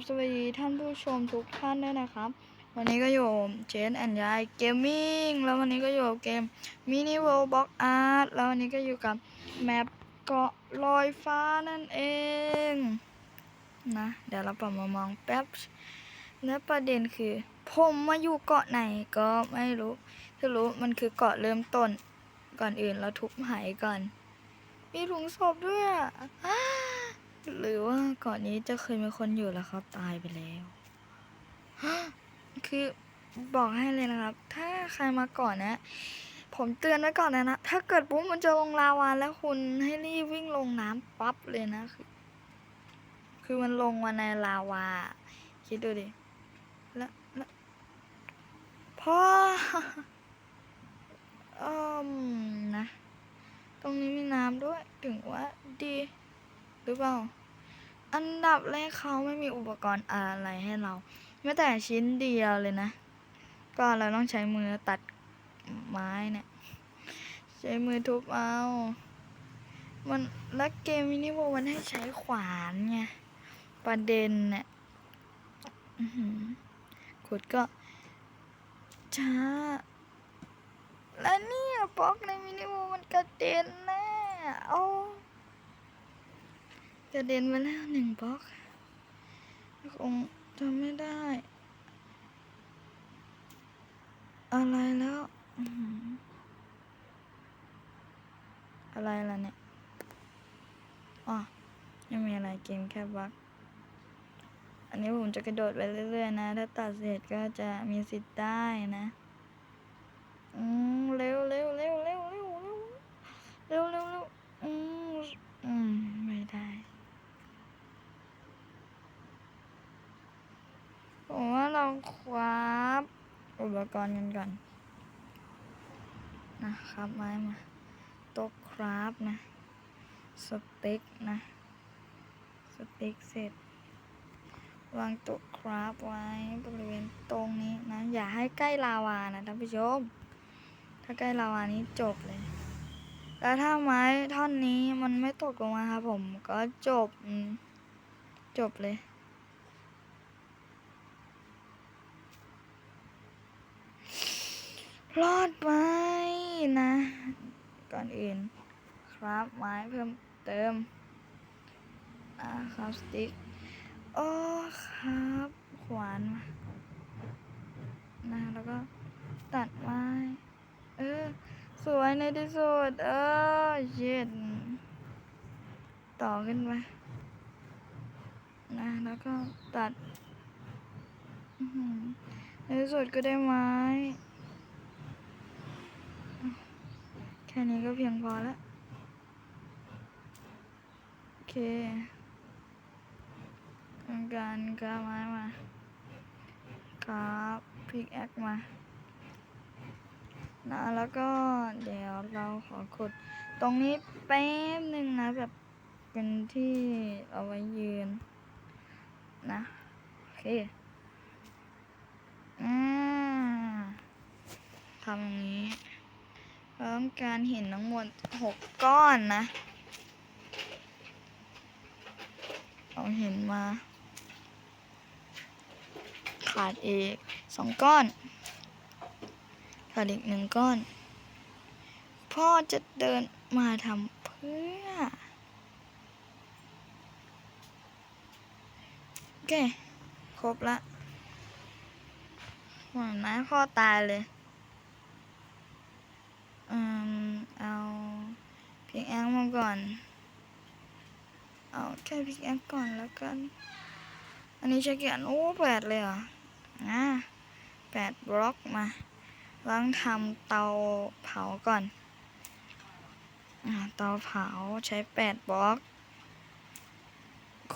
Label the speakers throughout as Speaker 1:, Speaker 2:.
Speaker 1: บสวัสดีท่านผู้ชมทุกท่านด้วยนะครับ วันนี้ก็อยู่เจนแอนยายเกมมิ่งแล้ววันนี้ก็อยู่เกมมินิเวิลด์บ็อกอาร์ตแล้ววันนี้ก็อยู่กับแมปเกาะลอยฟ้านั่นเองนะเดี๋ยวเราปรับมามองแป๊บและประเด็นคือ ผมมาอยู่เกาะไหนก็ไม่รู้ถ้ารู้มันคือเกาะเริ่มต้นก่อนอื่นเราทุบหายก่อน มีถุงศพด้วยอะ หรือว่าเกาะนนี้จะเคยมีคนอยู่แล้วเขาตายไปแล้วคือบอกให้เลยนะครับ ถ้าใครมาก่อนนะ ผมเตือนไว้ก่อนเลยนะ ถ้าเกิดปุ๊บมันจะลงลาวาแล้วคุณให้รีบวิ่งลงน้ำปั๊บเลยนะ คือคือมันลงมาในลาวา คิดดูดิ แล้วแล้วพ่ออืมนะ ตรงนี้มีน้ำด้วย ถึงว่าดี หรือเปล่า อันดับแรกเขาไม่มีอุปกรณ์อะไรให้เราแม้แต่ชิ้นเดียวเลยนะ ก็เราต้องใช้มือตัดไม้เนี่ย ใช้มือทุบเอา มันแล้วเกมมินิโวมันให้ใช้ขวานไง ประเด็นเนี่ยขุดก็ช้า แล้วเนี่ยบล็อกในมินิโวมันกระเด็นแน่โอ้ กระเด็นไปแล้วหนึ่งบล็อกคงทำไม่ได้ อะไรแล้ว อะไรล่ะเนี่ยอ๋อไม่มีอะไรเกมแค่บักอันนี้ผมจะกระโดดไปเรื่อยๆนะ ถ้าตัดเสร็จก็จะมีสิทธิ์ได้นะ อืมเร็วเร็วเร็วเร็วเร็วเร็วเร็วอืมอืมไม่ได้ผมว่าเราคว้าอุป กรณ์กันก่อน นะครับไม้มาโต๊ะคราฟนะ สเต็กนะ สเต็กเสร็จ วางโต๊ะคราฟไว้บริเวณตรงนี้นะ อย่าให้ใกล้ลาวานะท่านผู้ชม ถ้าใกล้ลาวานี้จบเลย แล้วถ้าไม้ท่อนนี้มันไม่ตกลงมาครับผมก็จบจบเลย รอดไหมนะ ก่อนอื่น ครับไม้เพิ่มเติมนะครับสติ๊กโอ้ครับขวานมานะแล้วก็ตัดไม้เออสวยในที่สุดเออเย็ดต่อขึ้นไปนะแล้วก็ตัดในที่สุดก็ได้ไม้ แค่นี้ก็เพียงพอแล้ว โอเคทำการกาไม้มาครับพิกแอคมา นะ แล้วก็เดี๋ยวเราขอขุด ตรงนี้แป๊บหนึ่งนะ แบบเป็นที่เอาไว้ยืน นะ โอเคอ่าทำอย่างนี้ ต้องการเหินทั้งหมดหกก้อนนะ เอาหินมา ขาดอีกสองก้อน ขาดอีกหนึ่งก้อน พ่อจะเดินมาทำเพื่อ โอเค ครบละหวานนะพ่อตายเลย อืม เอา พิกแองมาก่อน เอาแค่พิกแองก่อนแล้วกัน อันนี้ใช้กี่อันโอ้แปดเลยเหรออ่าแปดบล็อกมาล้างทำเตาเผาก่อนอ่าเตาเผาใช้แปดบล็อก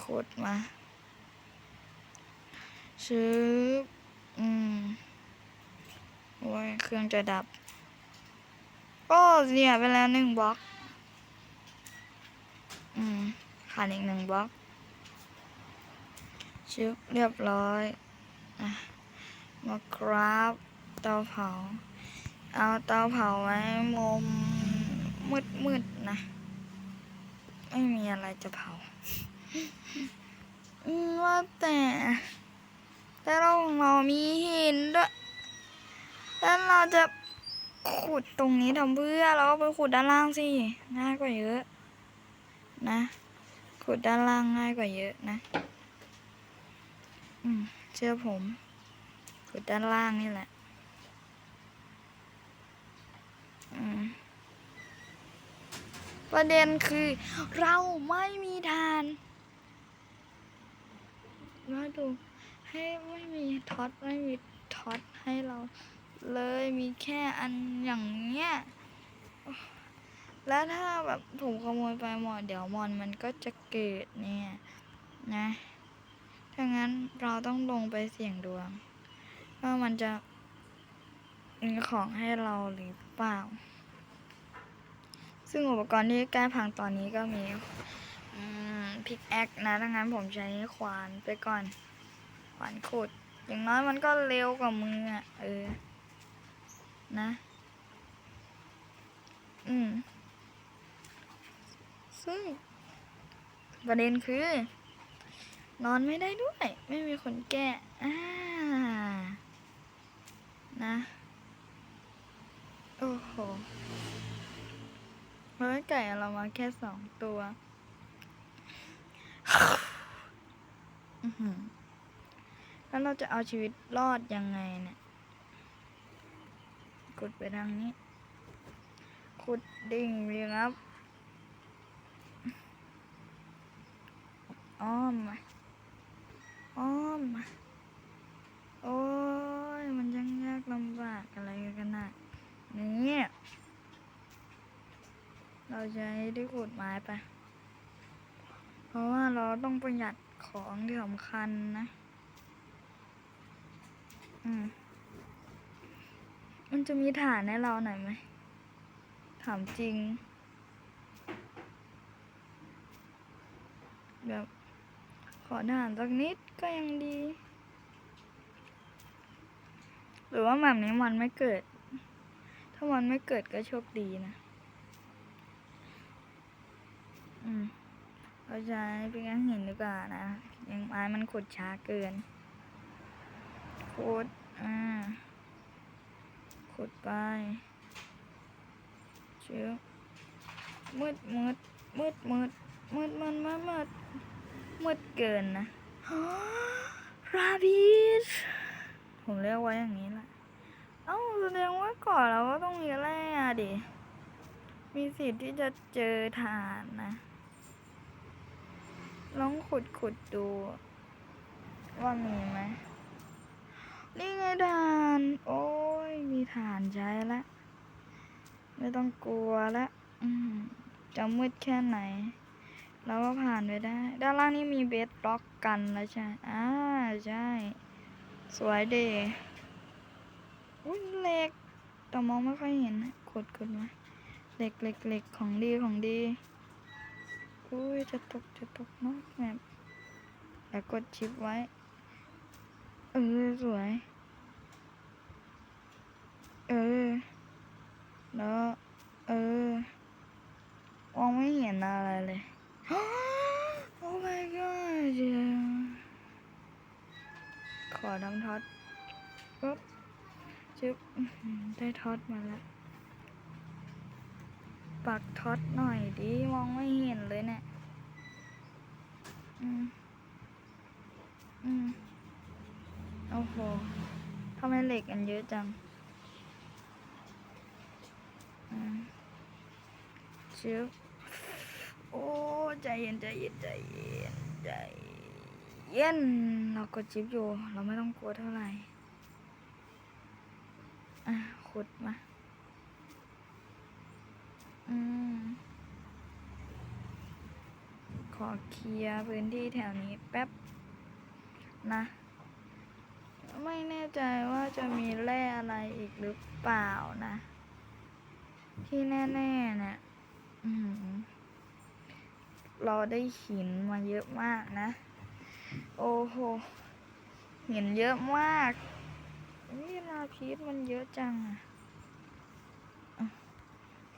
Speaker 1: ขุดมาซื้ออืมโอ้ยเครื่องจะดับ โอ้เสียไปแล้วหนึ่งบล็อก อืมขาดอีกหนึ่งบล็อกชึบเรียบร้อยอะมาคราฟเตาเผา เอาเตาเผาไว้มุมมืดมืดๆนะ ไม่มีอะไรจะเผาว่าแต่ แต่เราของเรามีหินด้วยแล้วเราจะขุดตรงนี้ทำเพื่อเราก็ไปขุดด้านล่างสิง่ายกว่าเยอะ นะ ขุดด้านล่างง่ายกว่าเยอะนะอืมเชื่อผม ขุดด้านล่างนี่แหละอืมประเด็นคือเราไม่มีทานมาดูให้ไม่มีท็อตไม่มีท็อตให้เราเลยมีแค่อันอย่างเนี้ย แล้วถ้าแบบถูกขโมยไปหมดเดี๋ยวมอนมันก็จะเกิดเนี่ยนะถ้างั้นเราต้องลงไปเสี่ยงดวงว่ามันจะมีของให้เราหรือเปล่า ซึ่งอุปกรณ์ที่ใกล้พังตอนนี้ก็มีพิกแอคนะถ้างั้นผมใช้ขวานไปก่อน ขวานขุด อย่างน้อยมันก็เร็วกว่ามืออะเออ นะ อืม ซึ่งประเด็นคือ นอนไม่ได้ด้วย ไม่มีคนแก้อ่านะ โอ้โหเพราะไก่เรามาแค่สองตัวอื้อหือแล้วเราจะเอาชีวิตรอดยังไงเนี่ย กดไปทางนี้ ขุดดิ่งเลยครับ อ้อมมาอ้อมมาโอ้ยมันยังยากลำบากอะไรกันนะนี่เราใช้ที่ขุดไม้ไป เพราะว่าเราต้องประหยัดของที่สำคัญนะ อืม มันจะมีฐานให้เราหน่อยไหม ถามจริง แบบ ขอฐานสักนิดก็ยังดี หรือว่าแบบนี้มันไม่เกิด ถ้ามันไม่เกิดก็โชคดีนะ อืมเราใช้เป็นงั้นหินดีกว่านะ ยังไม้มันขุดช้าเกินขุดอ่าขุดไปเชื้อมืดมืดมืดมืดมืดมืดมืดมืด มืดเกินนะราบิชผมเรียกไว้อย่างนี้แหละเอ้าแสดงว่าก่อนเราก็ต้องมีแร่อะดิ มีสิทธิ์ที่จะเจอฐานนะ ลองขุดขุดดู ว่ามีไหมนี่ไงฐาน โอ้ย มีฐานใช้ละ ไม่ต้องกลัวละอืมจะมืดแค่ไหน เราก็ผ่านไปได้ ด้านล่างนี่มีเบสบล็อกกันแล้วใช่อ่าใช่ สวยเดอุ้ยเหล็กแต่มองไม่ค่อยเห็นนะกดกดมาเหล็กเหล็กเหล็กของดีของดี อุ้ยจะตกจะตกนอกแบบแล้วกดชิปไว้ เออ สวย เออ แล้ว เออมองไม่เห็นอะไรเลย โอ้ my god ขอทำท็อตปุ๊บจึ๊บได้ท็อตมาแล้ว ปักท็อตหน่อยดิ มองไม่เห็นเลยเนี่ยอืม อืม โอ้โหทำไมเหล็กอันเยอะจังอืมชึบ โอ้ใจเย็นใจเย็นใจเย็นใจเย็นเรากดชิปอยู่ เราไม่ต้องกลัวเท่าไหร่อะขุดมา อืม ขอเคลียร์พื้นที่แถวนี้แป๊บ นะ ไม่แน่ใจว่าจะมีแร่อะไรอีกหรือเปล่านะ ที่แน่ ๆ เนี่ย อือ เราได้หินมาเยอะมากนะ โอ้โหหินเยอะมากนี่ลาพีชมันเยอะจังอะ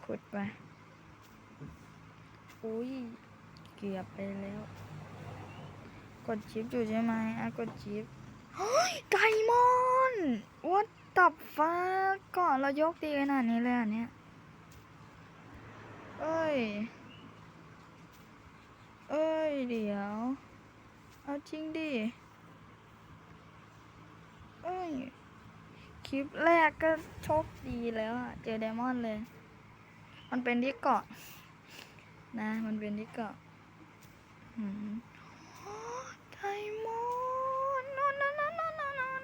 Speaker 1: ขุดไปอุ้ยเกือบไปแล้ว กดชิปอยู่ใช่ไหมอะกดชิปเฮ้ยไดมอนด์วัดตับฟ้าก่อนเรายกดีขนาดนี้เลยอะเนี่ยเอ้ย เอ้ย เดี๋ยว เอาจริงดิ เอ้ย คลิปแรกก็โชคดีแล้วอะเจอไดมอนด์เลย มันเป็นที่เกาะ นะ มันเป็นที่เกาะหืมไดมอนด์นอนนอนนอนนอนนอน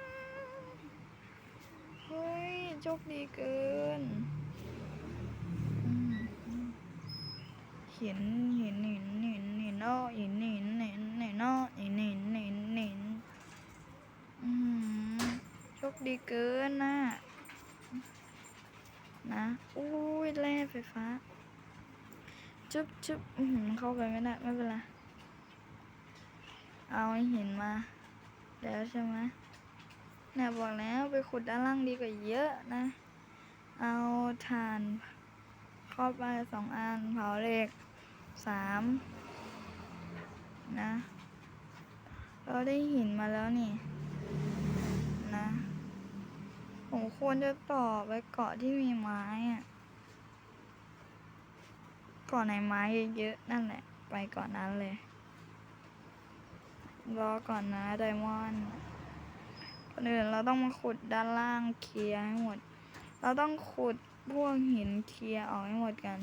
Speaker 1: เฮ้ย โชคดีเกินเห็นเห็นเห็น เห็นเหนอ้อเห็นเห็นเห็นเนอ้อเห็นเห็นเห็นเห็นอืมโชคดีเกินนะนะอุ้ยแร่ไฟฟ้า จุ๊บจุ๊บอื้อหือเข้าไปไม่ได้ไม่เป็นไรเอาไอ้หินมาแล้วใช่ไหมเนี่ยบอกแล้วไปขุดด้านล่างดีกว่าเยอะนะ เอาถ่านเข้าไปสองอันเผาเหล็กสาม นะ เราได้หินมาแล้วนี่ นะ ผมควรจะต่อไปเกาะที่มีไม้อะเกาะไหนไม้เยอะๆนั่นแหละ ไปเกาะนั้นเลย รอก่อนนะไดมอนด์ก่อนอื่นเราต้องมาขุดด้านล่างเคลียร์ให้หมด เราต้องขุดพวกหินเคลียร์ออกให้หมดกัน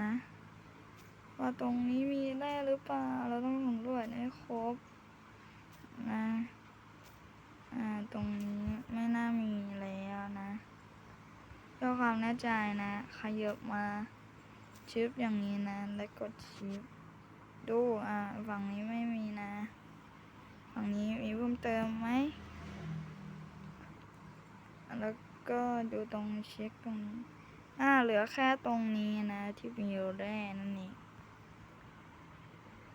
Speaker 1: นะ ว่าตรงนี้มีได้หรือเปล่า เราต้องสำรวจให้ครบนะอ่าตรงนี้ไม่น่ามีแล้วนะเพื่อความแน่ใจนะขยับมาชิปอย่างนี้นะ แล้วกดชิปดูอ่าฝั่งนี้ไม่มีนะ ฝั่งนี้มีเพิ่มเติมไหมแล้วก็ดูตรงเช็คตรงนี้อ่าเหลือแค่ตรงนี้นะ ที่มีแร่นั่นเอง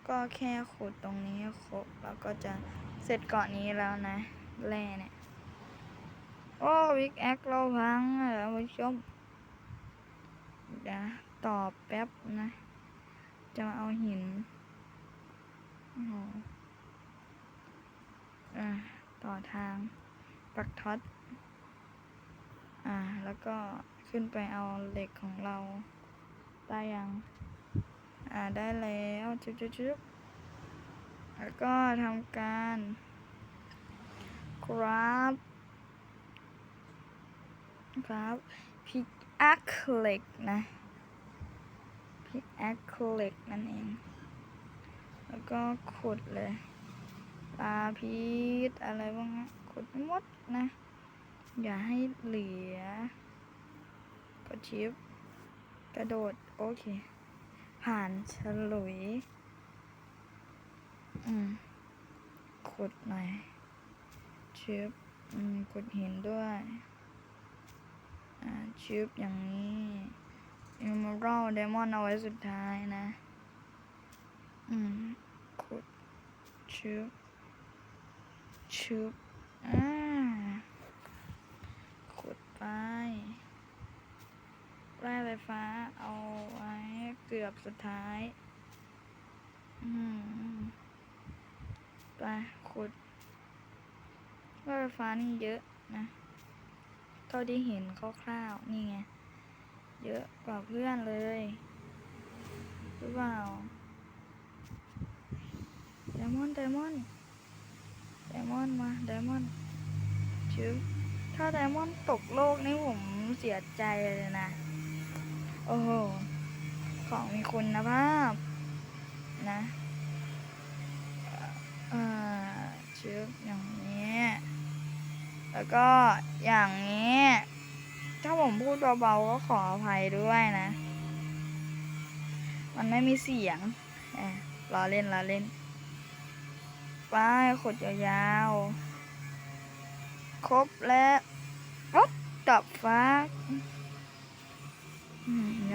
Speaker 1: ก็แค่ขุดตรงนี้ครบแล้วก็จะเสร็จเกาะนี้แล้วนะแร่เนี่ย โอ้วิกแอคเราพังอะท่านผู้ชมเดี๋ยวตอบแป๊บนะ จะมาเอาหินโอ้โหอะต่อทางปักท็อตอ่า แล้วก็ขึ้นไปเอาเหล็กของเราได้ยัง อ่าได้แล้วจุ๊บจุ๊บจุ๊บแล้วก็ทำการกราฟกราฟพิกแอคเหล็กนะพิกแอคเหล็กนั่นเอง แล้วก็ขุดเลยปลาพีชอะไรพวกนี้ขุดให้หมดนะ อย่าให้เหลือกดชิปกระโดด โอเค ผ่านฉลุย อืมขุดหน่อยชิปอืมขุดหินด้วย อ่าชิปอย่างนี้อิมเมอรัลเดมอนเอาไว้สุดท้ายนะ อืมขุดชิปชิปอ่าขุดไป แร่ไฟฟ้า เอาไว้เกือบสุดท้าย อืมไปขุดแร่ไฟฟ้านี่เยอะนะเท่าที่เห็นคร่าวๆนี่ไง เยอะกว่าเพื่อนเลยหรือเปล่าไดมอนด์ไดมอนด์ไดมอนด์มาไดมอนด์ชื่อถ้าไดมอนด์ตกโลกนี่ผมเสียใจเลยนะ โอ้โห ของมีคุณภาพ นะเอ่อชึบอย่างนี้ แล้วก็อย่างนี้ ถ้าผมพูดเบาๆก็ขออภัยด้วยนะ มันไม่มีเสียงเอ่ล้อเล่นล้อเล่นไปขดยาวๆ ครบแล้ววัดตับฟ้า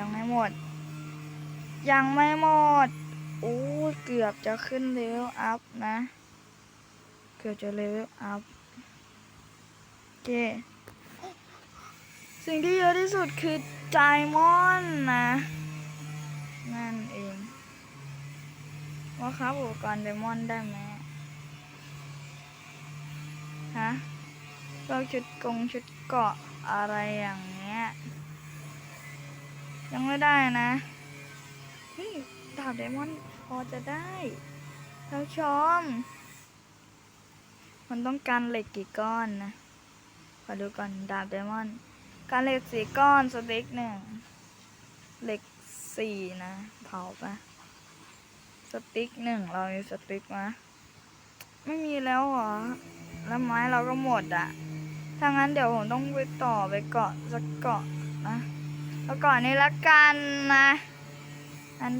Speaker 1: ยังไม่หมด ยังไม่หมดโอ้เกือบจะขึ้นเลเวลอัพนะ เกือบจะเลเวลอัพโอเค สิ่งที่เยอะที่สุดคือไดมอนด์นะ นั่นเอง ว่าครับอุปกรณ์ไดมอนด์ได้ไหมฮะพวกชุดกงชุดเกาะอะไรอย่างเงี้ ยังไม่ได้นะเฮ้ยดาบไดมอนด์พอจะได้แล้วชม มันต้องการเหล็กกี่ก้อนนะ ขอดูก่อนดาบไดมอนด์การเหล็กสี่ก้อนสติ๊กหนึ่งเหล็กสี่นะ เผาปะสติ๊กหนึ่งเรามีสติ๊กมะไม่มีแล้วเหรอ แล้วไม้เราก็หมดอะถ้างั้นเดี๋ยวผมต้องไปต่อไปเกาะสักเกาะนะ แล้วเกาะนี้ละกันนะอัน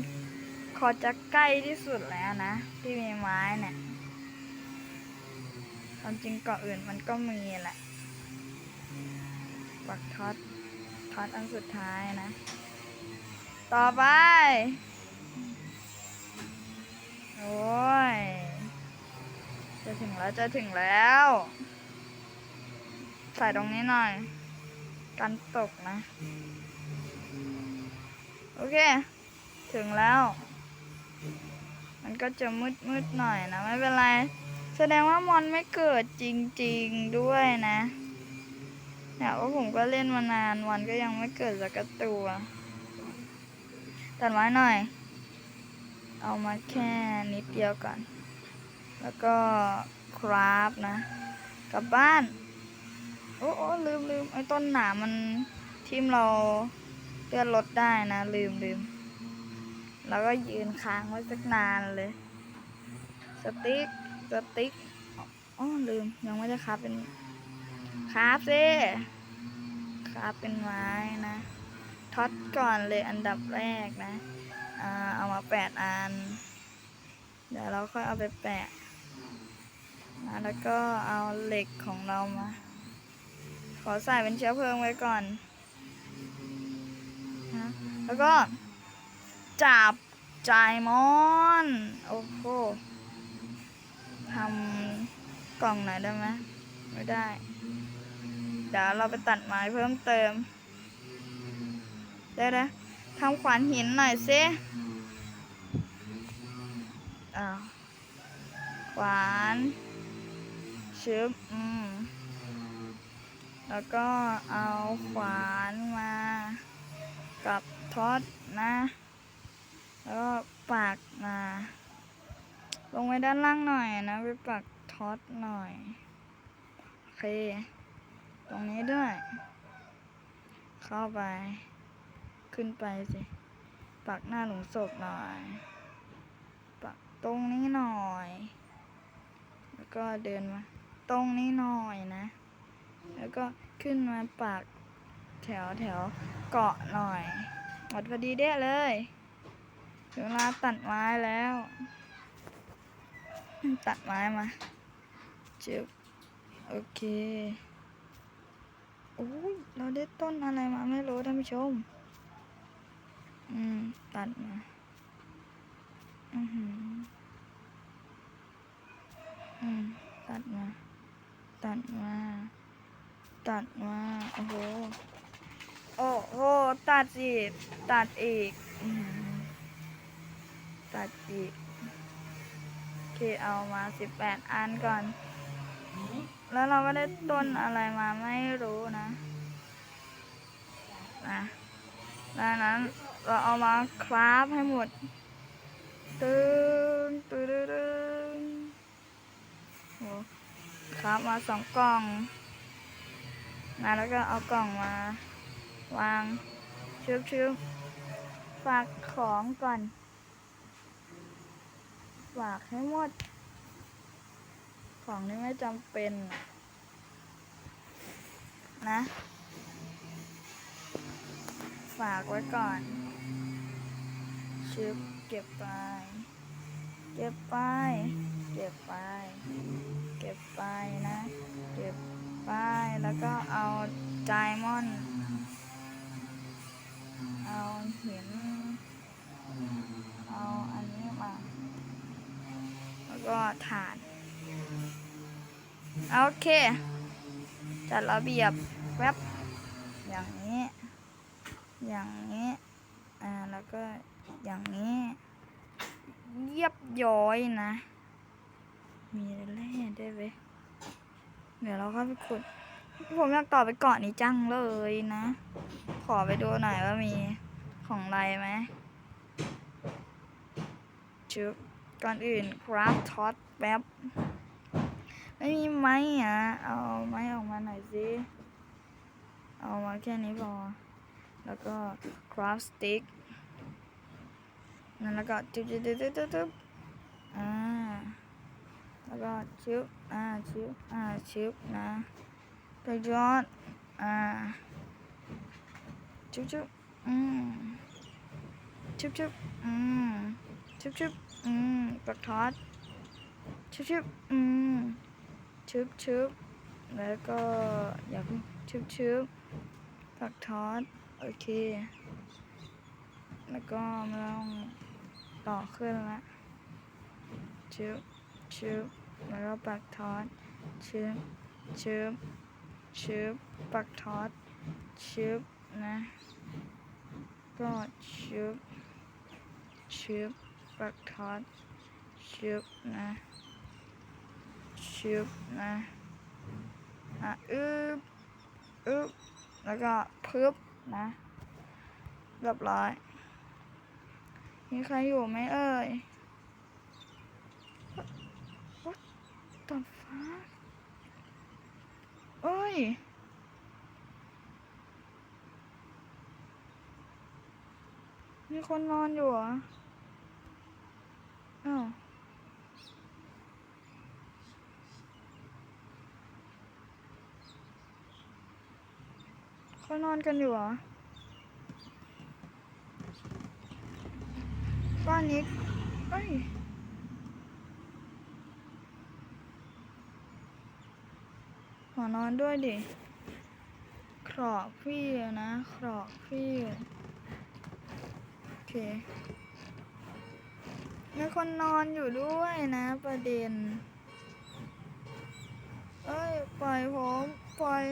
Speaker 1: ขอจะใกล้ที่สุดแล้วนะที่มีไม้เนี่ยความจริงเกาะอื่นมันก็มีแหละปักท็อตท็อตอันสุดท้ายนะ ต่อไป โอ้ย จะถึงแล้วจะถึงแล้ว ใส่ตรงนี้หน่อย กันตกนะ โอเค ถึงแล้ว มันก็จะมืดมืดหน่อยนะ ไม่เป็นไร แสดงว่ามอนไม่เกิดจริง ๆด้วยนะเนี่ยว่าผมก็เล่นมานานมอนก็ยังไม่เกิดสักตัวตัดไม้หน่อย เอามาแค่นิดเดียวก่อน แล้วก็คราฟนะ กลับบ้าน โอ้โอ้ลืมลืมไอ้ต้นหนามมันทิ่มเรา เลื่อดลดได้นะ ลืมลืมแล้วก็ยืนค้างไว้สักนานเลย สติ๊กสติ๊กอ๋อลืมยังไม่ได้คราฟเป็นคราฟสิคราฟเป็นไม้นะท็อตก่อนเลยอันดับแรกนะอ่าเอามาแปดอัน เดี๋ยวเราค่อยเอาไปแปะนะแล้วก็เอาเหล็กของเรามา ขอใส่เป็นเชื้อเพลิงไว้ก่อน แล้วก็ จับจ่ายมอนโอ้โหทำกล่องไหนอยได้ไหมไม่ได้ เดี๋ยวเราไปตัดไม้เพิ่มเติม ได้นะทำขวานหินหน่อยสิอ้าวขวานชึบอืมแล้วก็เอาขวานมากับ ทอตนะ แล้วก็ปากมาลงไว้ด้านล่างหน่อยนะไปปักทอตหน่อยโอเค ตรงนี้ด้วย เข้าไป ขึ้นไปสิ ปักหน้าหลุมศพหน่อย ปักตรงนี้หน่อย แล้วก็เดินมา ตรงนี้หน่อยนะ แล้วก็ขึ้นมาปักแถวแถวเกาะหน่อย หมดพอดีเด้เลยถึงเวลาตัดไม้แล้ว ตัดไม้มาจึบโอเคโอ้ยเราได้ต้นอะไรมาไม่รู้ท่านผู้ชม อืม ตัดมาอือหืออืม ตัดมา ตัดมา ตัดมา โอ้โห โอ้โห ตัดอีก ตัดอีก ตัดอีก โอเค เอามาสิบแปดอันก่อน แล้วเราก็ได้ต้นอะไรมาไม่รู้นะ นะดังนั้นเราเอามาคราฟให้หมดตึงตึงตึงโหคราฟมาสองกล่องนะแล้วก็เอากล่องมา วางชึบชึบฝากของก่อน ฝากให้หมด ของนี้ไม่จำเป็น นะ ฝากไว้ก่อนชึบเก็บไป เก็บไป เก็บไป เก็บไปนะ เก็บไป แล้วก็เอาไดมอนด์ เอาหินเอาอันนี้มา แล้วก็ถ่าน โอเค จัดระเบียบแวบอย่างนี้ อย่างนี้ อ่า แล้วก็อย่างนี้เยียบย้อยนะ มีอะไรแร่ด้วยเว้ยเดี๋ยวเราเข้าไปขุด ผมอยากต่อไปเกาะนี้จังเลยนะขอไปดูหน่อยว่ามีของอะไรไหมชุบก่อนอื่นคราฟท็อตแป๊บ ไม่มีไม้อะ เอาไม้ออกมาหน่อยสิเอามาแค่นี้พอ แล้วก็ craft stick นั่นแล้วก็จุ๊บจุ๊บจุ๊บจุ๊บจุ๊บอ่า แล้วก็ชุบอ่าชุบอ่าชุบนะไปยอดอ่า ชุบชุบอืมชุบชุบอืมชุบชุบอืมปักทอดชุบชุบอืมชุบชุบแล้วก็อยาเพิ่งชุบชุบปักทอดโอเค แล้วก็ม่ต้องต่อขึ้นละชุบชุบแล้วก็ปักทอดชุบชุบชุบปักทอดชุบนะ ก็ชุบชุบปักทอดชุบนะชุบนะอะอึบอึบแล้วก็พึบนะเรียบร้อยมีใครอยู่ไหมเอ่ย What the fuck เอ้ย มีคนนอนอยู่เหรออ้าวเขานอนกันอยู่เหรอ บ้านนี้เอ้ยขอนอนด้วยดิครอกพี่นะครอกพี่ เคมีคนนอนอยู่ด้วยนะ ประเด็น เอ้ย ปล่อยผม ปล่อย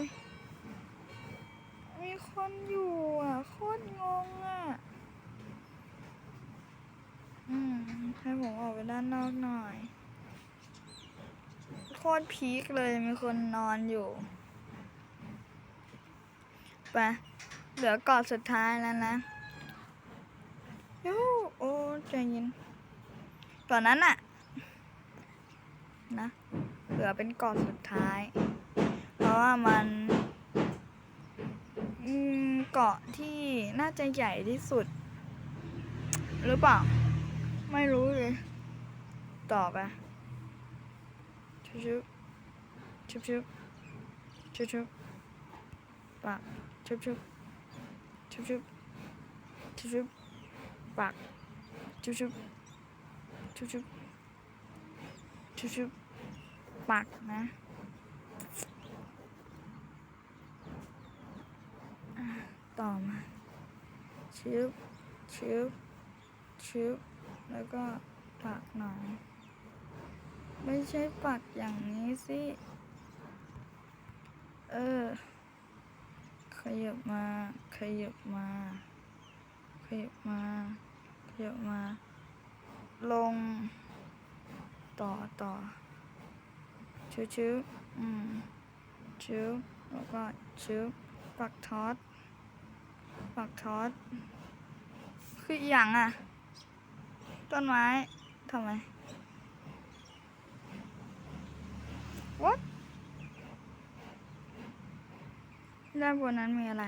Speaker 1: มีคนอยู่อะ โคตรงงอะ อืม ให้ผมออกไปด้านนอกหน่อย โคตรพีคเลยมีคนนอนอยู่ ไป เหลือกาะสุดท้ายแล้วนะ โอ้ใจเย็นก่อนนั้นอะนะเหลือเป็นเกาะสุดท้าย เพราะว่ามันอืมเกาะที่น่าจะใหญ่ที่สุด หรือเปล่า ไม่รู้เลย ต่อไปชุบชุบชุบชุบชุบชุบปากชุบชุบชุบชุบชุบชุบ ปากชุบชุบชุบชุบชุบชุบปากนะต่อมาชุบชุบชุบแล้วก็ปากหน่อย ไม่ใช่ปักอย่างนี้สิ เออ ขยับมา ขยับมา ขยับมา ขยับมา ลง ต่อต่อชื้อชื้ออืมชื้อแล้วก็ชื้อปักทอด ปักทอด คืออย่างอะ ต้นไม้ทำไม What ด้านบนนั้นมีอะไร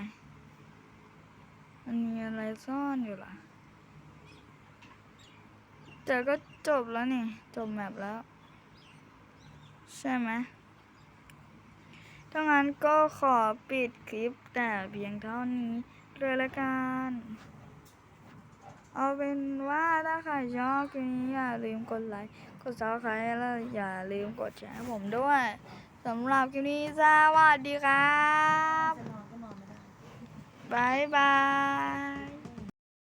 Speaker 1: มันมีอะไรซ่อนอยู่ล่ะ แต่ก็จบแล้วนี่ จบแมปแล้ว ใช่ไหมถ้างั้นก็ขอปิดคลิปแต่เพียงเท่านี้เลยละกัน เอาเป็นว่าถ้าใครชอบคลิปนี้อย่าลืมกดไลค์ กดซับสไครต์แล้วอย่าลืมกดแชร์ให้ผมด้วยสำหรับคลิปนี้สวัสดีครับบายบาย